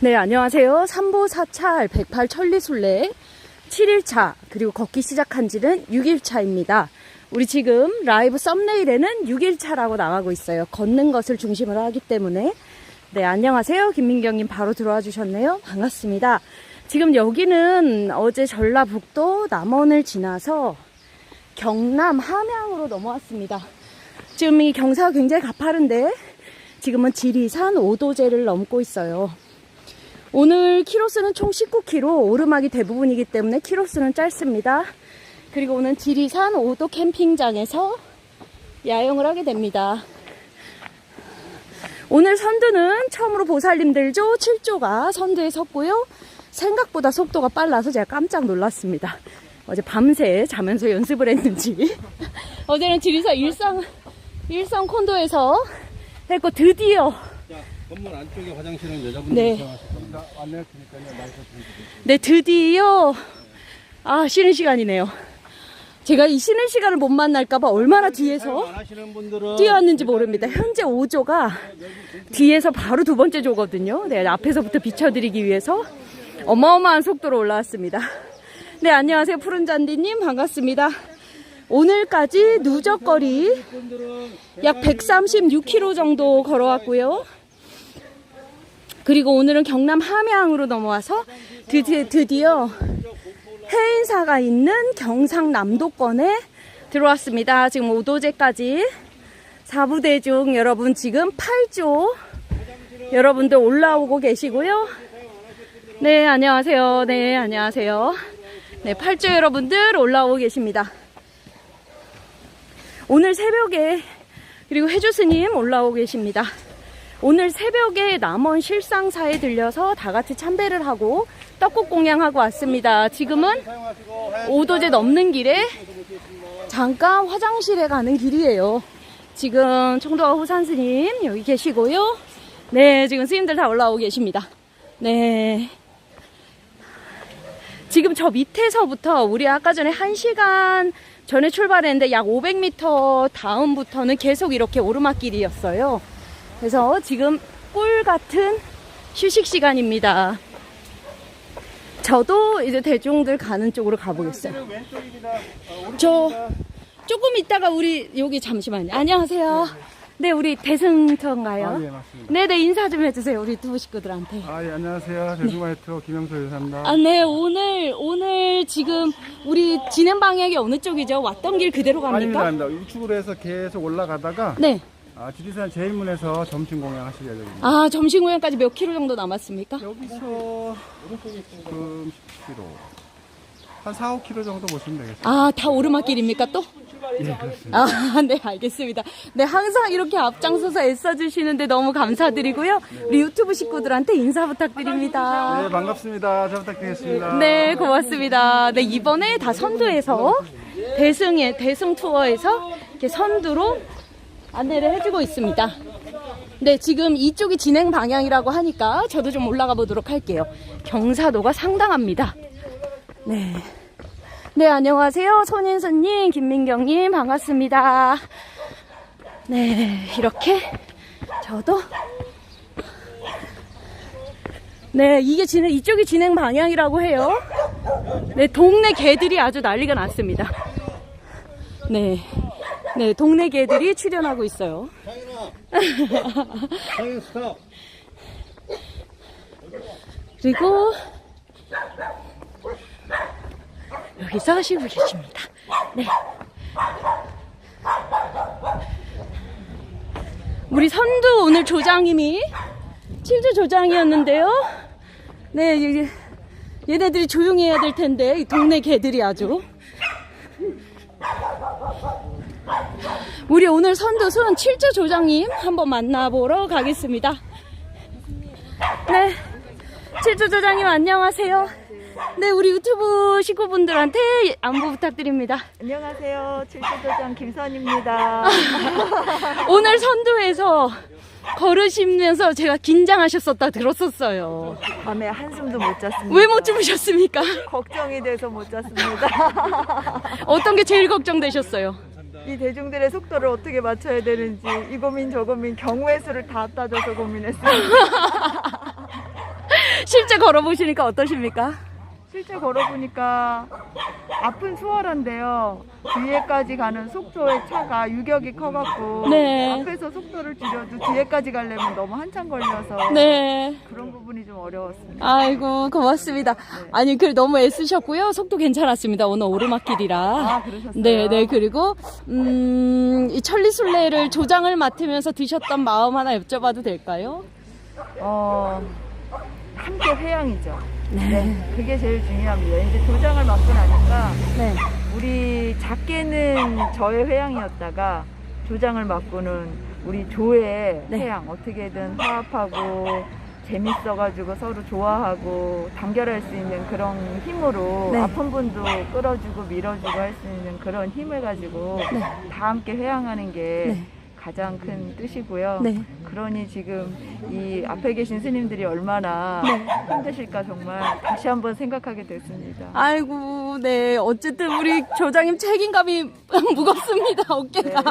네, 안녕하세요. 삼보사찰 108 천리순례 7일차, 그리고 걷기 시작한 지는 6일차입니다. 우리 지금 라이브 썸네일에는 6일차라고 나가고 있어요. 걷는 것을 중심으로 하기 때문에. 네, 안녕하세요. 김민경님 바로 들어와 주셨네요. 반갑습니다. 지금 여기는 어제 전라북도 남원을 지나서 경남 함양으로 넘어왔습니다. 지금 이 경사가 굉장히 가파른데 지금은 지리산 5도제를 넘고 있어요. 오늘 키로수는 총 19km, 오르막이 대부분이기 때문에 키로수는 짧습니다. 그리고 오늘 지리산 5도 캠핑장에서 야영을 하게 됩니다. 오늘 선두는 처음으로 보살님들조 7조가 선두에 섰고요. 생각보다 속도가 빨라서 제가 깜짝 놀랐습니다. 어제 밤새 자면서 연습을 했는지. 어제는 지리산 일상, 일성 콘도에서 했고 드디어 자, 건물 안쪽에 화장실은 여자분들 네. 겁니다. 안내할 테니까요. 네, 드디어, 아, 쉬는 시간이네요. 제가 이 쉬는 시간을 못 만날까봐 얼마나 뒤에서 사용 안 하시는 분들은 뛰어왔는지 모릅니다. 현재 5조가 뒤에서 바로 두 번째 조거든요. 네, 앞에서부터 비춰드리기 위해서 어마어마한 속도로 올라왔습니다. 네, 안녕하세요. 푸른 잔디님. 반갑습니다. 오늘까지 누적거리 약 136km 정도 걸어왔고요. 그리고 오늘은 경남 함양으로 넘어와서 드디, 드디어 해인사가 있는 경상남도권에 들어왔습니다. 지금 5도제까지 4부대 중 여러분 지금 8조 여러분들 올라오고 계시고요. 네, 안녕하세요. 네, 안녕하세요. 네, 8조 여러분들 올라오고 계십니다. 오늘 새벽에 그리고 해주 스님 올라오고 계십니다. 오늘 새벽에 남원 실상사에 들려서 다 같이 참배를 하고 떡국 공양하고 왔습니다. 지금은 사용하시고 5도제 넘는 길에 잠깐 화장실에 가는 길이에요. 지금 청도가 후산 스님 여기 계시고요. 네, 지금 스님들 다 올라오고 계십니다. 네. 지금 저 밑에서부터 우리 아까 전에 1시간 전에 출발했는데 약 500m 다음부터는 계속 이렇게 오르막길이었어요. 그래서 지금 꿀 같은 휴식 시간입니다. 저도 이제 대중들 가는 쪽으로 가보겠어요. 어, 저 조금 있다가 우리 여기 잠시만요. 안녕하세요. 네, 우리 대승터인가요? 아, 예, 맞습니다. 네 네, 인사 좀 해주세요. 우리 두 식구들한테. 아, 예, 안녕하세요. 제주마이트로 김영서 여사입니다. 아, 네, 오늘, 오늘 지금 우리 진행 방향이 어느 쪽이죠? 왔던 길 그대로 아닙니다, 갑니까? 아닙니다. 우측으로 해서 계속 올라가다가 네. 아, 지리산 제일문에서 점심 공양하실 예정입니다. 아, 점심 공연까지 몇 킬로 정도 남았습니까? 여기서 지금 10km. 한 4, 5km 정도 보시면 되겠습니다. 아, 다 오르막길입니까 또? 예, 그렇습니다. 아, 네, 알겠습니다. 네, 항상 이렇게 앞장서서 애써주시는데 너무 감사드리고요. 우리 유튜브 식구들한테 인사 부탁드립니다. 네, 반갑습니다. 잘 부탁드리겠습니다. 네, 고맙습니다. 네, 이번에 다 선두에서 대승에, 대승 투어에서 이렇게 선두로 안내를 해주고 있습니다. 네, 지금 이쪽이 진행 방향이라고 하니까 저도 좀 올라가 보도록 할게요. 경사도가 상당합니다. 네. 네, 안녕하세요. 손인수님, 김민경님, 반갑습니다. 네, 이렇게 저도 네, 이게 진행, 이쪽이 진행 방향이라고 해요. 네, 동네 개들이 아주 난리가 났습니다. 네. 네, 동네 개들이 출연하고 있어요. 그리고 여기서 쉬고 계십니다. 네. 우리 선두 오늘 조장님이 칠주 조장이었는데요. 네, 이게 얘네들이 조용히 해야 될 텐데 이 동네 개들이 아주 우리 오늘 선두순 칠주 조장님 한번 만나보러 가겠습니다. 네. 칠주 조장님 안녕하세요. 네, 우리 유튜브 식구분들한테 안부 부탁드립니다. 안녕하세요. 칠수도장 김선입니다. 오늘 선두에서 걸으시면서 제가 긴장하셨었다 들었었어요. 밤에 한숨도 못 잤습니다. 왜 못 주무셨습니까? 걱정이 돼서 못 잤습니다. 어떤 게 제일 걱정되셨어요? 이 대중들의 속도를 어떻게 맞춰야 되는지 이 고민 저 고민 경우의 수를 다 따져서 고민했습니다. 실제 걸어보시니까 어떠십니까? 실제 걸어보니까 앞은 수월한데요. 뒤에까지 가는 속도의 차가 유격이 커갖고 네. 앞에서 속도를 줄여도 뒤에까지 가려면 너무 한참 걸려서 네. 그런 부분이 좀 어려웠습니다. 아이고 고맙습니다. 아니 그 너무 애쓰셨고요. 속도 괜찮았습니다. 오늘 오르막길이라. 아 그러셨어요? 네, 네. 그리고 음, 이 천리술래를 조장을 맡으면서 드셨던 마음 하나 여쭤봐도 될까요? 어 함께 회양이죠. 네. 그게 제일 중요합니다. 이제 도장을 맡고 나니까 네. 우리 작게는 저의 회양이었다가 조장을 맡고는 우리 조의 네. 회양 어떻게든 화합하고 재밌어가지고 서로 좋아하고 단결할 수 있는 그런 힘으로 네. 아픈 분도 끌어주고 밀어주고 할 수 있는 그런 힘을 가지고 네. 다 함께 회양하는 게 네. 가장 큰 뜻이고요. 네. 그러니 지금 이 앞에 계신 스님들이 얼마나 네. 힘드실까 정말 다시 한번 생각하게 됐습니다. 아이고, 네. 어쨌든 우리 조장님 책임감이 무겁습니다. 어깨가.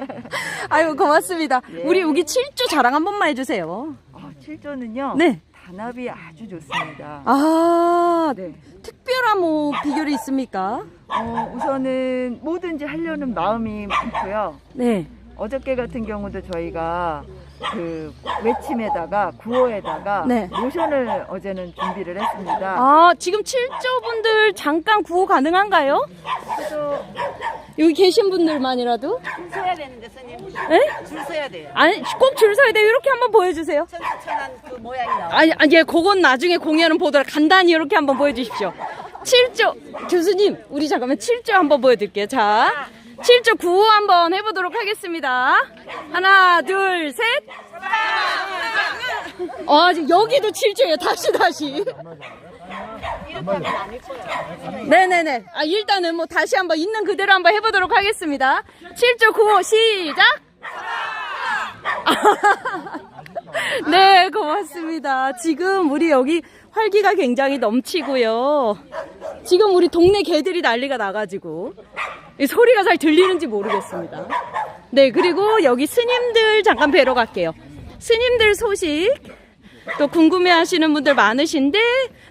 아이고, 고맙습니다. 예. 우리 여기 칠주 자랑 한 번만 해주세요. 아, 7조는요. 네. 단합이 아주 좋습니다. 아, 네. 특별한 뭐 비결이 있습니까? 어, 우선은 뭐든지 하려는 마음이 많고요. 네. 어저께 같은 경우도 저희가 그 외침에다가 구호에다가 네. 모션을 어제는 준비를 했습니다. 아, 지금 칠조분들 잠깐 구호 가능한가요? 그래서 여기 계신 분들만이라도? 줄 서야 되는데 스님 네? 줄 서야 돼요 아니, 꼭 줄 서야 돼요. 이렇게 한번 보여주세요. 천수천한 그 모양이 나와 아니, 아니, 예, 그건 나중에 공연은 보더라. 간단히 이렇게 한번 보여주십시오. 7조, 교수님, 우리 잠깐만 7조 한번 보여드릴게요. 자, 7조 구호 한번 해보도록 하겠습니다. 하나, 둘, 셋. 아, 지금 여기도 7조예요. 다시, 다시. 네네네. 아, 일단은 뭐 다시 한번 있는 그대로 한번 해보도록 하겠습니다. 7조 구호 시작! 네, 고맙습니다. 지금 우리 여기 활기가 굉장히 넘치고요. 지금 우리 동네 개들이 난리가 나가지고 이 소리가 잘 들리는지 모르겠습니다. 네, 그리고 여기 스님들 잠깐 뵈러 갈게요. 스님들 소식 또 궁금해 하시는 분들 많으신데,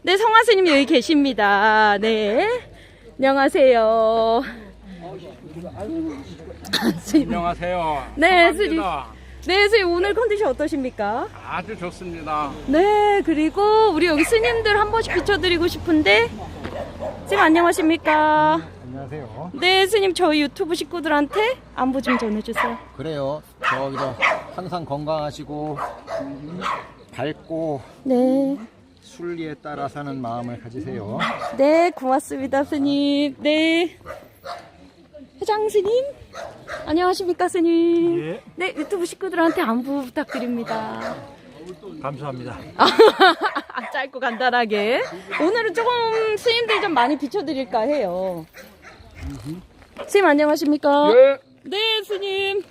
네, 성화 스님 여기 계십니다. 네. 안녕하세요. 스님. 안녕하세요. 네, 스님. 반갑습니다. 네, 스님 오늘 컨디션 어떠십니까? 아주 좋습니다. 네, 그리고 우리 여기 스님들 한 번씩 비춰드리고 싶은데, 스님 안녕하십니까? 안녕하세요. 네, 스님 저희 유튜브 식구들한테 안부 좀 전해주세요. 그래요. 저기서 항상 건강하시고 밝고 네, 순리에 따라 사는 마음을 가지세요. 네, 고맙습니다, 스님. 네. 회장 스님? 안녕하십니까, 스님? 예. 네, 유튜브 식구들한테 안부 부탁드립니다. 감사합니다. 짧고 간단하게. 오늘은 조금 스님들 좀 많이 비춰드릴까 해요. 스님 안녕하십니까? 예. 네, 스님.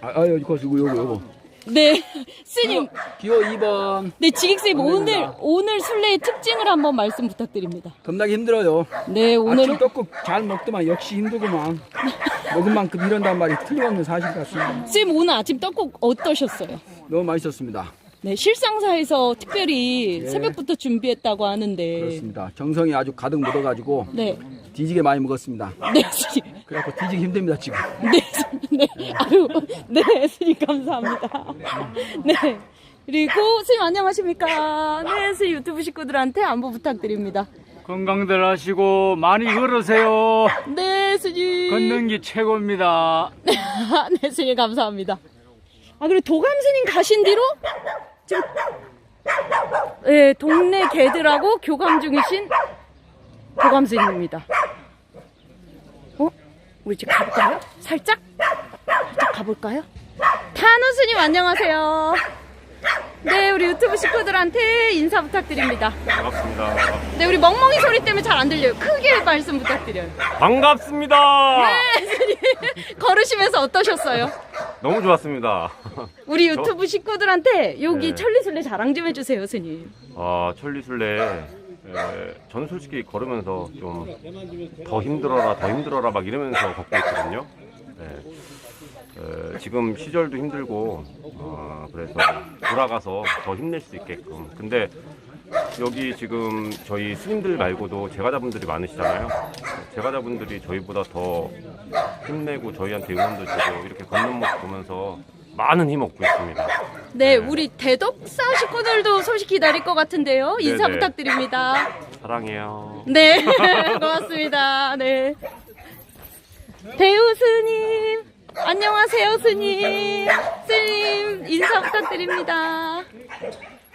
아, 아 여기 거시고 요거 요거. 네, 스님. 기호 2번. 네, 지익스님 오늘. 오늘 순례의 특징을 한번 말씀 부탁드립니다. 겁나게 힘들어요. 네, 아침 떡국 잘 먹더만 역시 힘들구만. 먹은 만큼 이런단 말이 틀림없는 사실 같습니다. 쌤 오늘 아침 떡국 어떠셨어요? 너무 맛있었습니다. 네, 실상사에서 특별히 예. 새벽부터 준비했다고 하는데. 그렇습니다. 정성이 아주 가득 묻어가지고 네, 뒤지게 많이 먹었습니다. 네, 스님. 그래갖고 뒤지기 힘듭니다 지금. 네, 스님. 네, 아유, 네, 스님 감사합니다. 네. 그리고 스님 안녕하십니까? 네, 스님 유튜브 식구들한테 안부 부탁드립니다. 건강들 하시고 많이 걸으세요. 네, 스님. 걷는 게 최고입니다. 네, 스님 감사합니다. 아, 그리고 도감 스님 가신 뒤로 예, 동네 개들하고 교감 중이신 도감 스님입니다. 어? 우리 이제 가볼까요? 살짝? 살짝 가볼까요? 탄우 스님 안녕하세요. 네, 우리 유튜브 식구들한테 인사 부탁드립니다. 반갑습니다. 네, 우리 멍멍이 소리 때문에 잘 안 들려요. 크게 말씀 부탁드려요. 반갑습니다. 네. 걸으시면서 어떠셨어요? 너무 좋았습니다. 우리 유튜브 식구들한테 여기 네. 천리술래 자랑 좀 해주세요, 스님. 아, 천리술래. 에, 저는 솔직히 걸으면서 좀 더 힘들어라, 더 힘들어라 막 이러면서 걷고 있거든요. 네. 에, 지금 시절도 힘들고, 어, 그래서 돌아가서 더 힘낼 수 있게끔. 근데 여기 지금 저희 스님들 말고도 제가자분들이 많으시잖아요. 제가자분들이 저희보다 더 힘내고 저희한테 응원도 주고 이렇게 걷는 모습 보면서 많은 힘 얻고 있습니다. 네, 우리 대덕사 식구들도 소식 기다릴 것 같은데요. 인사 네네. 부탁드립니다. 사랑해요. 네, 고맙습니다. 네. 배우 스님, 안녕하세요, 스님. 스님, 인사 부탁드립니다.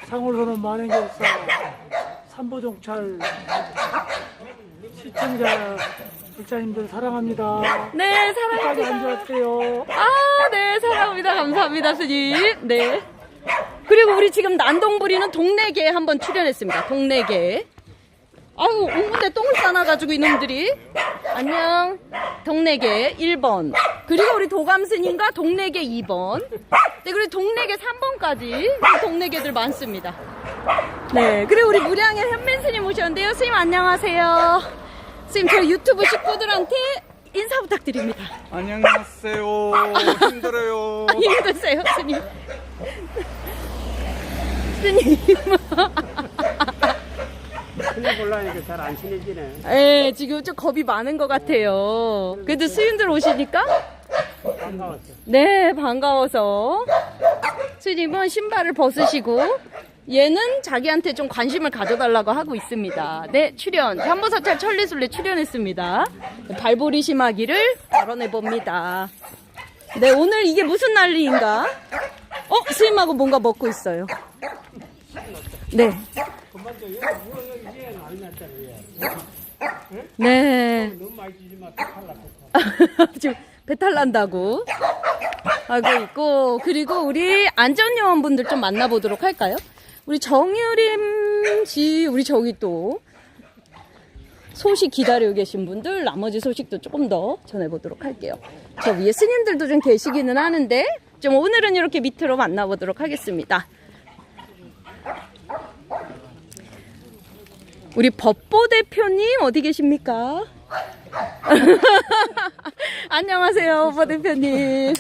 상호로는 만행결사 삼보종찰 시청자 독자님들 사랑합니다. 네, 사랑합니다. 앉았대요. 아, 네, 사랑합니다. 감사합니다, 스님. 네. 그리고 우리 지금 난동부리는 동네계 한번 출연했습니다. 동네계. 아유, 온 군데 똥을 싸놔가지고 이놈들이. 안녕. 동네계 1번. 그리고 우리 도감스님과 동네계 2번. 네, 그리고 동네계 3번까지 동네계들 많습니다. 네, 그리고 우리 무량의 현민스님 오셨는데요. 스님 안녕하세요. 스님, 저희 유튜브 식구들한테 인사 부탁드립니다. 안녕하세요. 힘들어요. 아, 힘드세요, 스님. 스님. 근데 몰라니까 잘 안 친해지네. 예, 지금 좀 겁이 많은 것 같아요. 그래도 스님들 오시니까? 반가웠어. 네, 반가워서. 스님은 신발을 벗으시고, 얘는 자기한테 좀 관심을 가져달라고 하고 있습니다. 네, 출연. 한보사찰 천리술래 출연했습니다. 발보리 심하기를 발언해봅니다. 네, 오늘 이게 무슨 난리인가? 어, 스님하고 뭔가 먹고 있어요. 네. 네. 지금 배탈 난다고 하고 있고 그리고 우리 안전요원분들 좀 만나보도록 할까요? 우리 정유림 씨 우리 저기 또 소식 기다리고 계신 분들 나머지 소식도 조금 더 전해보도록 할게요. 저 위에 스님들도 좀 계시기는 하는데 좀 오늘은 이렇게 밑으로 만나보도록 하겠습니다. 우리 법보 대표님 어디 계십니까? 안녕하세요, 법보 대표님.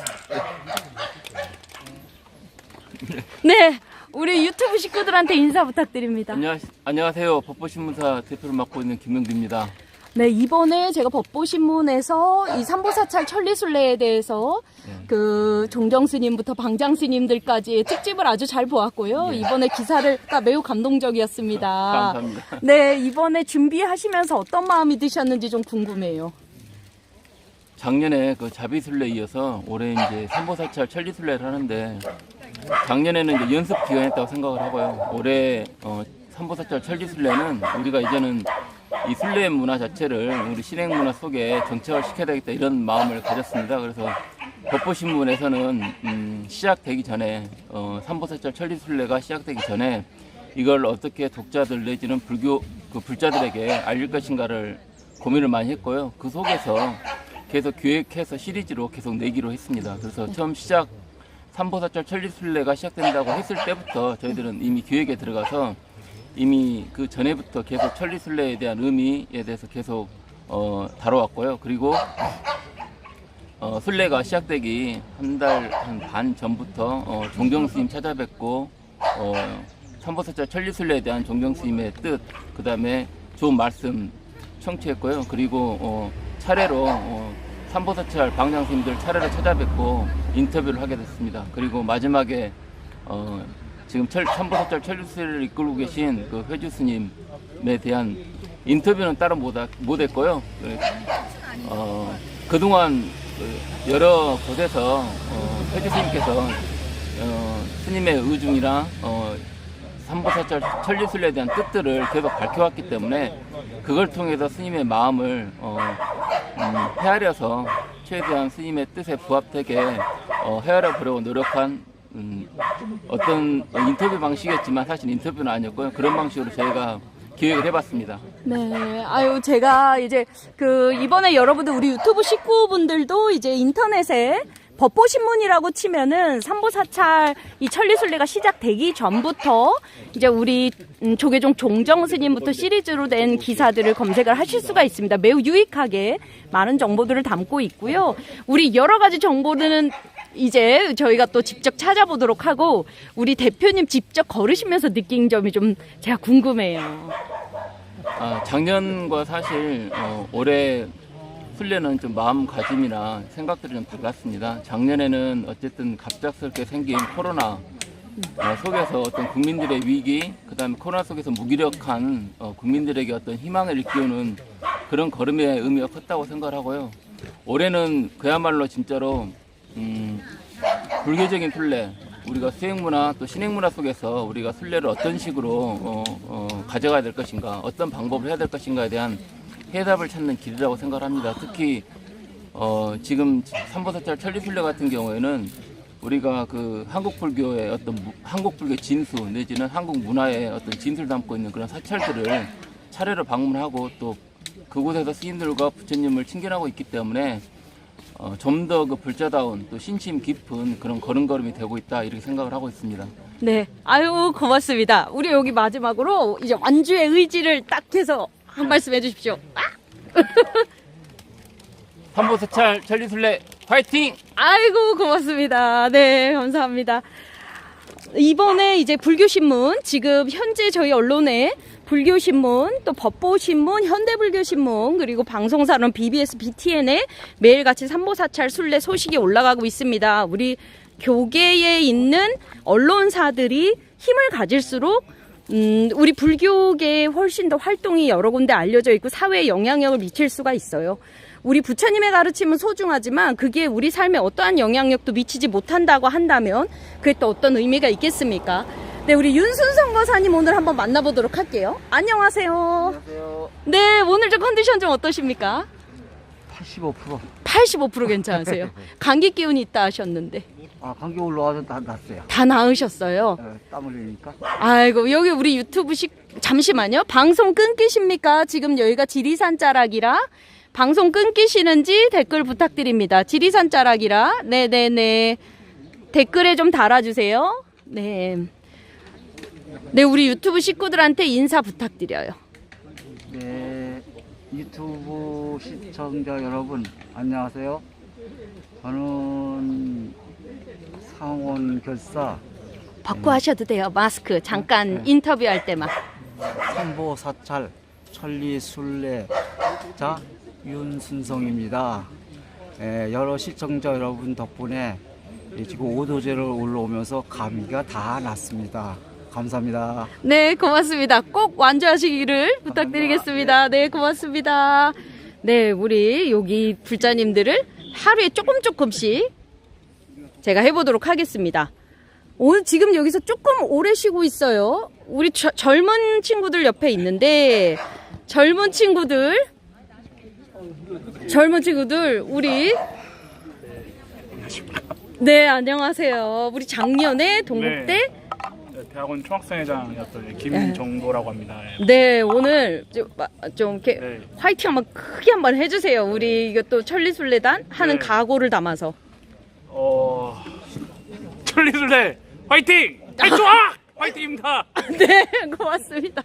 네, 우리 유튜브 식구들한테 인사 부탁드립니다. 안녕, 안녕하세요. 법보신문사 대표를 맡고 있는 김명주입니다. 네, 이번에 제가 법보신문에서 이 삼보사찰 천리순례에 대해서 그 종정스님부터 방장스님들까지 특집을 아주 잘 보았고요. 이번에 기사를 가 매우 감동적이었습니다. 감사합니다. 네, 이번에 준비하시면서 어떤 마음이 드셨는지 좀 궁금해요. 작년에 그 자비순례 이어서 올해 이제 삼보사찰 천리순례를 하는데 작년에는 이제 연습 기간이었다고 생각을 하고요. 올해 어, 삼보사찰 천리순례는 우리가 이제는 이 순례 문화 자체를 우리 실행 문화 속에 정착을 시켜야 되겠다 이런 마음을 가졌습니다. 그래서 법보신문에서는 음, 시작되기 전에 어, 삼보사찰 천리순례가 시작되기 전에 이걸 어떻게 독자들 내지는 불교 그 불자들에게 알릴 것인가를 고민을 많이 했고요. 그 속에서 계속 기획해서 시리즈로 계속 내기로 했습니다. 그래서 처음 시작 삼보사철 천리순례가 시작된다고 했을 때부터 저희들은 이미 기획에 들어가서 이미 그 전에부터 계속 천리순례에 대한 의미에 대해서 계속 어, 다뤄왔고요. 그리고 어, 순례가 시작되기 한 달 한 반 전부터 어, 종경 스님 찾아뵙고 어, 삼보사철 천리순례에 대한 종경 스님의 뜻, 그 다음에 좋은 말씀 청취했고요. 그리고 어, 차례로 어, 삼보사철 방장 스님들 차례로 찾아뵙고 인터뷰를 하게 됐습니다. 그리고 마지막에 어, 지금 철, 삼보사철 천리순례를 이끌고 계신 그 회주 스님에 대한 인터뷰는 따로 못했고요. 그, 어, 그동안 그 여러 곳에서 어, 회주 스님께서 어, 스님의 의중이나 어, 삼보사철 천리순례에 대한 뜻들을 계속 밝혀왔기 때문에 그걸 통해서 스님의 마음을 어, 음, 헤아려서 최대한 스님의 뜻에 부합되게 어, 헤아려 보려고 노력한 음, 어떤 인터뷰 방식이었지만 사실 인터뷰는 아니었고요. 그런 방식으로 저희가 기획을 해봤습니다. 네, 아유, 제가 이제 그 이번에 여러분들 우리 유튜브 식구분들도 이제 인터넷에 법보신문이라고 치면은 삼보사찰 이 천리순례가 시작되기 전부터 이제 우리 음, 조계종 종정 스님부터 시리즈로 된 기사들을 검색을 하실 수가 있습니다. 매우 유익하게 많은 정보들을 담고 있고요. 우리 여러 가지 정보들은 이제 저희가 또 직접 찾아보도록 하고 우리 대표님 직접 걸으시면서 느낀 점이 좀 제가 궁금해요. 아, 작년과 사실 어, 올해 순례는 좀 마음가짐이나 생각들이 좀 달랐습니다. 작년에는 어쨌든 갑작스럽게 생긴 코로나 어, 속에서 어떤 국민들의 위기, 그 다음에 코로나 속에서 무기력한 어, 국민들에게 어떤 희망을 일깨우는 그런 걸음의 의미가 컸다고 생각을 하고요. 올해는 그야말로 진짜로 음, 불교적인 순례, 우리가 수행문화 또 신행문화 속에서 우리가 순례를 어떤 식으로 어, 어, 가져가야 될 것인가, 어떤 방법을 해야 될 것인가에 대한 해답을 찾는 길이라고 생각을 합니다. 특히 어, 지금 삼보사찰 천리순례 같은 경우에는 우리가 그 한국 불교의 어떤 무- 한국 불교 진수 내지는 한국 문화의 어떤 진수를 담고 있는 그런 사찰들을 차례로 방문하고 또 그곳에서 스님들과 부처님을 친견하고 있기 때문에 어, 좀 더 그 불자다운 또 신심 깊은 그런 걸음걸음이 되고 있다 이렇게 생각을 하고 있습니다. 네. 아유, 고맙습니다. 우리 여기 마지막으로 이제 완주의 의지를 딱 해서 한 말씀 해주십시오. 아! 삼보사찰 천리순례 화이팅! 아이고, 고맙습니다. 네, 감사합니다. 이번에 이제 불교신문, 지금 현재 저희 언론에 불교신문, 또 법보신문, 현대불교신문, 그리고 방송사는 BBS, BTN에 매일같이 삼보사찰 순례 소식이 올라가고 있습니다. 우리 교계에 있는 언론사들이 힘을 가질수록 음, 우리 불교계에 훨씬 더 활동이 여러 군데 알려져 있고 사회에 영향력을 미칠 수가 있어요. 우리 부처님의 가르침은 소중하지만 그게 우리 삶에 어떠한 영향력도 미치지 못한다고 한다면 그게 또 어떤 의미가 있겠습니까? 네, 우리 윤순성 거사님 오늘 한번 만나보도록 할게요. 안녕하세요. 안녕하세요. 네, 오늘 좀 컨디션 좀 어떠십니까? 85%. 85% 괜찮으세요. 감기 기운이 있다 하셨는데 아, 감기 올라와서 다 났어요. 다 나으셨어요. 어, 땀 흘리니까. 아이고 여기 우리 유튜브 식 잠시만요. 방송 끊기십니까? 지금 여기가 지리산 자락이라 방송 끊기시는지 댓글 부탁드립니다. 지리산 자락이라 네네네 댓글에 좀 달아주세요. 네. 네 우리 유튜브 식구들한테 인사 부탁드려요. 네, 유튜브 시청자 여러분, 안녕하세요. 저는 상원 결사 벗고 하셔도 돼요. 마스크 잠깐 인터뷰할 때만. 삼보 사찰 천리 순례자 윤순성입니다. 예, 여러 시청자 여러분 덕분에 예, 지금 오도제를 올라오면서 감기가 다 났습니다. 감사합니다. 네, 고맙습니다. 꼭 완주하시기를 부탁드리겠습니다. 네, 고맙습니다. 네, 우리 여기 불자님들을 하루에 조금 조금씩 제가 해보도록 하겠습니다. 오늘 지금 여기서 조금 오래 쉬고 있어요. 우리 저- 젊은 친구들 옆에 있는데 젊은 친구들 젊은 친구들 우리 네 안녕하세요. 우리 작년에 동국대 네, 대학원 총학생회장이었던 김정도라고 합니다. 예. 네, 오늘 좀, 마- 좀 이렇게 네. 화이팅 한번 크게 한번 해주세요. 우리 이것도 천리순례단 하는 네. 각오를 담아서. 어 천리술래 화이팅! 탈주아! 화이팅입니다. 네, 고맙습니다.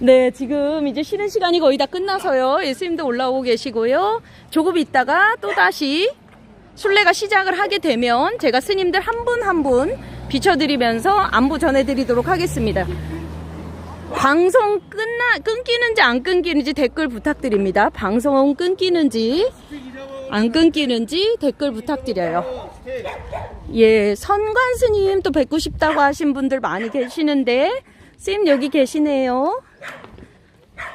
네, 지금 이제 쉬는 시간이 거의 다 끝나서요. 예수님도 올라오고 계시고요. 조금 있다가 또 다시 순례가 시작을 하게 되면 제가 스님들 한 분 한 분 비춰드리면서 안부 전해드리도록 하겠습니다. 방송 끝나 끊기는지 안 끊기는지 댓글 부탁드립니다. 방송 끊기는지 안 끊기는지 댓글 부탁드려요. 예, 선관 스님 또 뵙고 싶다고 하신 분들 많이 계시는데 스님 여기 계시네요.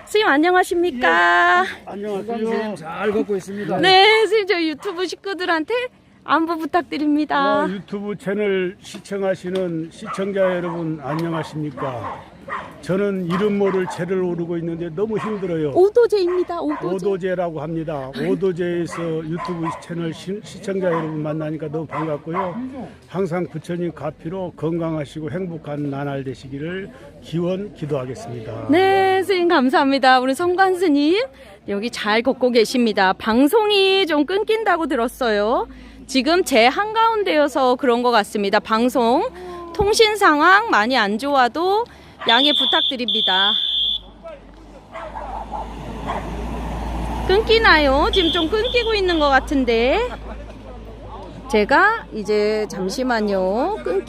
스님 안녕하십니까? 안녕하세요. 잘 걷고 있습니다. 네, 스님 저희 유튜브 식구들한테 안부 부탁드립니다. 어, 유튜브 채널 시청하시는 시청자 여러분 안녕하십니까? 저는 이름 모를 채를 오르고 있는데 너무 힘들어요. 오도제입니다. 오도제. 오도제라고 합니다. 오도제에서 유튜브 채널 시, 시청자 여러분 만나니까 너무 반갑고요. 항상 부처님 가피로 건강하시고 행복한 나날 되시기를 기원 기도하겠습니다. 네, 스님 감사합니다. 우리 성관 스님 여기 잘 걷고 계십니다. 방송이 좀 끊긴다고 들었어요. 지금 제 한가운데여서 그런 것 같습니다. 방송 통신 상황 많이 안 좋아도 양해 부탁드립니다. 끊기나요? 지금 좀 끊기고 있는 것 같은데. 제가 이제 잠시만요. 끊,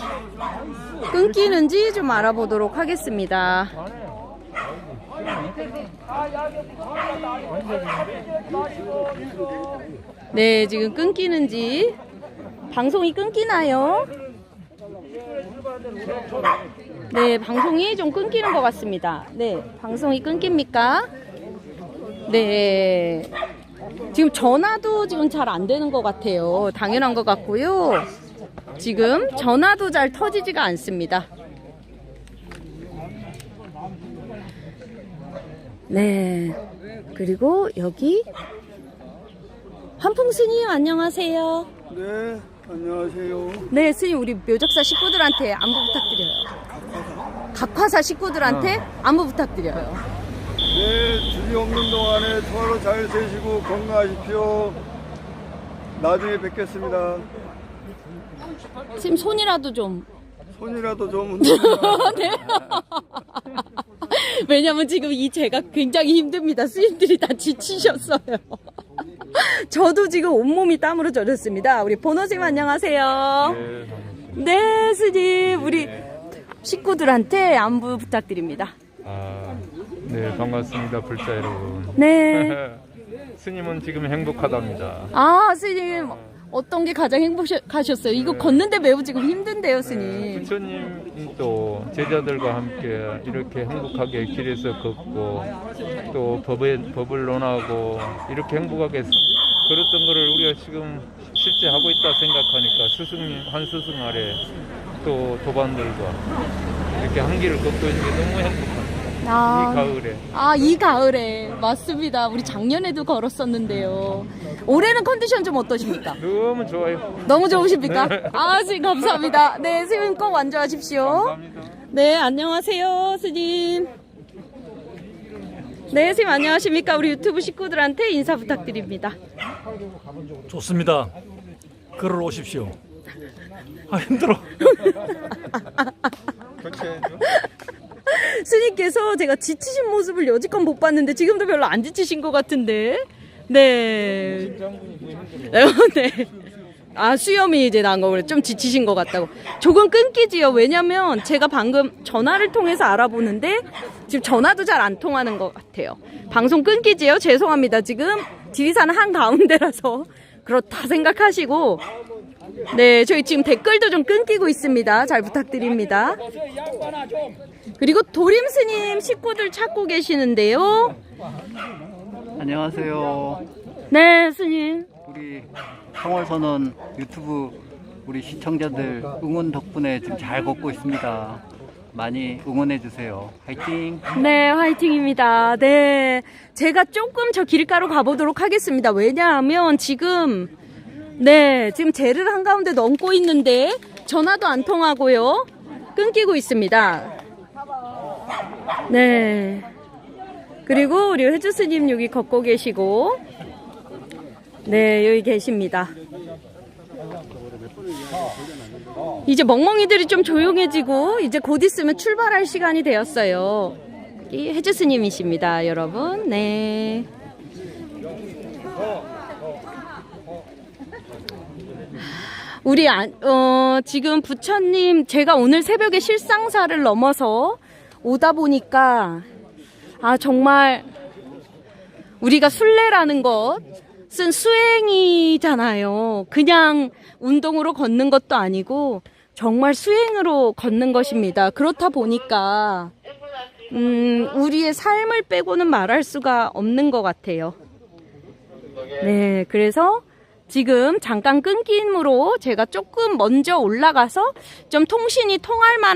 끊기는지 좀 알아보도록 하겠습니다. 네, 지금 끊기는지. 방송이 끊기나요? 네, 방송이 좀 끊기는 것 같습니다. 네, 방송이 끊깁니까? 네. 지금 전화도 지금 잘 안 되는 것 같아요. 당연한 것 같고요. 지금 전화도 잘 터지지가 않습니다. 네. 그리고 여기 환풍 스님 안녕하세요. 네, 안녕하세요. 네, 스님 우리 묘적사 식구들한테 안부 부탁드려요. 각화사 식구들한테 안부 부탁드려요. 네, 주지 없는 동안에 서로 잘 되시고 건강하십시오. 나중에 뵙겠습니다. 스님 손이라도 좀. 손이라도 좀 네. 왜냐면 지금 이 제가 굉장히 힘듭니다. 스님들이 다 지치셨어요. 저도 지금 온몸이 땀으로 젖었습니다. 우리 보노님 안녕하세요. 네, 스님. 우리 식구들한테 안부 부탁드립니다. 아, 네, 반갑습니다, 불자 여러분. 네. 스님은 지금 행복하답니다. 아, 스님. 어떤 게 가장 행복하셨어요? 이거 걷는데 매우 지금 힘든데요, 스님. 부처님이 또 제자들과 함께 이렇게 행복하게 길에서 걷고 또 법에, 법을 논하고 이렇게 행복하게 걸었던 거를 우리가 지금 실제 하고 있다 생각하니까 스승님, 한 스승 아래 또 도반들과 이렇게 한 길을 걷고 있는 게 너무 행복합니다. 아. 이 가을에. 아, 이 가을에. 맞습니다. 우리 작년에도 걸었었는데요. 올해는 컨디션 좀 어떠십니까? 너무 좋아요. 너무 좋으십니까? 네. 아, 스님 감사합니다. 네, 스님 꼭 완주하십시오. 감사합니다. 네, 안녕하세요, 스님. 네, 스님 안녕하십니까? 우리 유튜브 식구들한테 인사 부탁드립니다. 좋습니다. 글을 오십시오. 아 힘들어. 스님께서 제가 지치신 모습을 여지껏 못 봤는데 지금도 별로 안 지치신 것 같은데. 네. 네. 아, 수염이 이제 난 거구나. 좀 지치신 것 같다고. 조금 끊기지요. 왜냐면 제가 방금 전화를 통해서 알아보는데 지금 전화도 잘 안 통하는 것 같아요. 방송 끊기지요. 죄송합니다. 지금 지리산 한가운데라서 그렇다 생각하시고 네, 저희 지금 댓글도 좀 끊기고 있습니다. 잘 부탁드립니다. 그리고 도림 스님 식구들 찾고 계시는데요. 안녕하세요. 네, 스님. 우리 성월선언 유튜브 우리 시청자들 응원 덕분에 지금 잘 걷고 있습니다. 많이 응원해 주세요. 화이팅! 네, 화이팅입니다. 네. 제가 조금 저 길가로 가보도록 하겠습니다. 왜냐하면 지금, 네, 지금 쟤를 한가운데 넘고 있는데 전화도 안 통하고요. 끊기고 있습니다. 네. 그리고 우리 회주스님 여기 걷고 계시고, 네, 여기 계십니다. 이제 멍멍이들이 좀 조용해지고 이제 곧 있으면 출발할 시간이 되었어요. 이 해주 스님이십니다, 여러분. 네. 우리 안, 어, 지금 부처님 제가 오늘 새벽에 실상사를 넘어서 오다 보니까 아 정말 우리가 순례라는 것은 수행이잖아요. 그냥 운동으로 걷는 것도 아니고 정말 수행으로 걷는 것입니다. 그렇다 보니까 음, 우리의 삶을 빼고는 말할 수가 없는 것 같아요. 네, 그래서 지금 잠깐 끊김으로 제가 조금 먼저 올라가서 좀 통신이 통할 만한